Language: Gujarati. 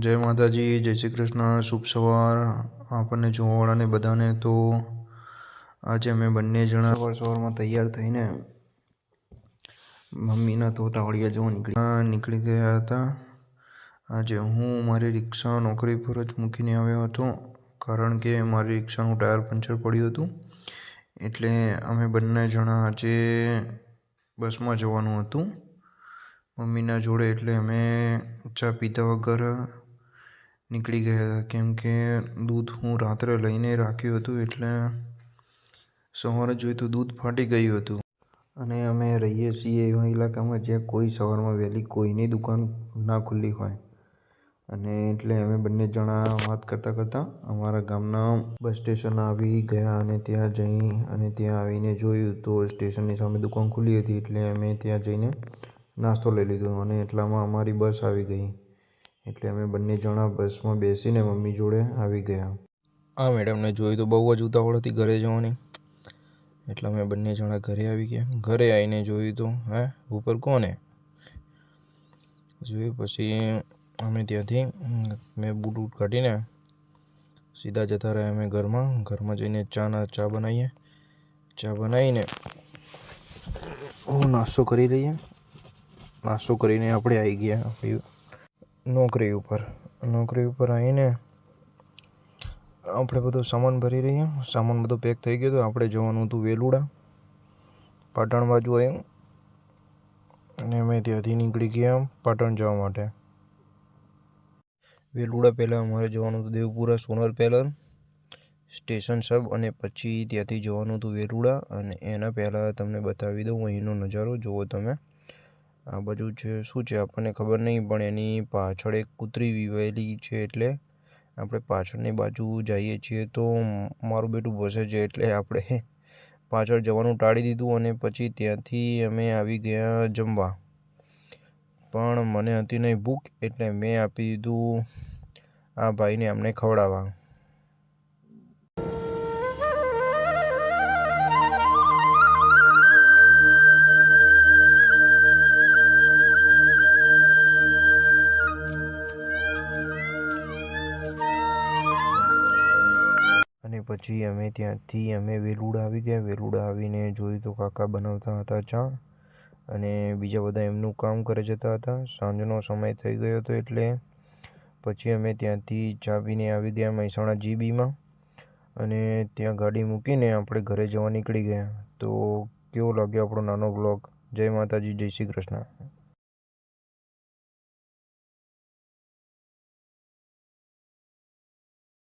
જય માતાજી, જય શ્રી કૃષ્ણ, શુભ સવાર. આપણને જોવાવાળાને બધાને તો આજે અમે બંને જણા સવાર સવારમાં તૈયાર થઈને મમ્મીના તો તાવડિયા જોવા નીકળી નીકળી ગયા હતા. આજે હું મારી રિક્ષા નોકરી પર જ મૂકીને આવ્યો હતો, કારણ કે મારી રિક્ષાનું ટાયર પંચર પડ્યું હતું. એટલે અમે બંને જણા આજે બસમાં જવાનું હતું. મમ્મીના જોડે એટલે અમે ચા પીધા વગર નીકળી ગયા હતા. કેમ કે દૂધ હું રાત્રે લઈને રાખ્યું હતું એટલે સવારે જોયું તો દૂધ ફાટી ગયું હતું. અને અમે રહીએ છીએ એવા ઇલાકામાં જ્યાં કોઈ સવારમાં વહેલી કોઈની દુકાન ના ખુલ્લી હોય. અને એટલે અમે બંને જણા વાત કરતાં કરતાં અમારા ગામના બસ સ્ટેશન આવી ગયા અને ત્યાં જઈ અને ત્યાં આવીને જોયું તો સ્ટેશનની સામે દુકાન ખુલ્લી હતી એટલે અમે ત્યાં જઈને નાસ્તો લઈ લીધો અને એટલામાં અમારી બસ આવી ગઈ. એટલે અમે બંને જણા બસમાં બેસીને મમ્મી જોડે આવી ગયા. આ મેડમને જોઈ તો બહુ જ ઉતાવળ હતી ઘરે જવાની. એટલે અમે બંને જણા ઘરે આવી ગયા. ઘરે આવીને જોયું તો, હે, ઉપર કોને જોયું પછી અમે ત્યાંથી મેં બૂટ બૂટ કાઢીને સીધા જતા રહ્યા અમે ઘરમાં. ઘરમાં જઈને ચાના ચા બનાવીએ. ચા બનાવીને હું નાસ્તો કરી લઈએ નાસ્તો કરીને આપણે આવી ગયા નોકરી ઉપર. નોકરી ઉપર આવીને આપણે બધો સામાન ભરી રહ્યા સામાન બધો પેક થઈ ગયો હતો આપણે જવાનું હતું વેલુડા. પાટણ બાજુ આવ્યું અને અમે ત્યાંથી નીકળી ગયા પાટણ જવા માટે. વેલુડા પહેલાં અમારે જવાનું હતું દેવપુરા સોનર પેલર સ્ટેશન સબ અને પછી ત્યાંથી જવાનું હતું વેલુડા. અને એના પહેલાં તમને બતાવી દઉં અહીંનો નજારો. જુઓ તમે. આ બાજુ છે, શું છે આપણને ખબર નહીં, પણ એની પાછળ એક કૂતરી વિવાયેલી છે એટલે આપણે પાછળની બાજુ જઈએ છીએ તો મારું બેટું ભસે છે એટલે આપણે પાછળ જવાનું ટાળી દીધું અને પછી ત્યાંથી અમે આવી ગયા જમવા. પણ મને હતી નહીં ભૂખ એટલે મેં આપી દીધું આ ભાઈને અમને ખવડાવવા. અને પછી અમે ત્યાંથી અમે વેલુડા આવી ગયા. વેલુડા આવીને જોયું તો કાકા બનાવતા હતા ચા અને બીજા બધા એમનું કામ કરે જતા હતા. સાંજનો સમય થઈ ગયો હતો એટલે પછી અમે ત્યાંથી ચા પીને આવી ગયા મહેસાણા જીબીમાં અને ત્યાં ગાડી મૂકીને આપણે ઘરે જવા નીકળી ગયા. તો કેવો લાગ્યો આપણો નાનો બ્લોગ જય માતાજી, જય શ્રી કૃષ્ણ.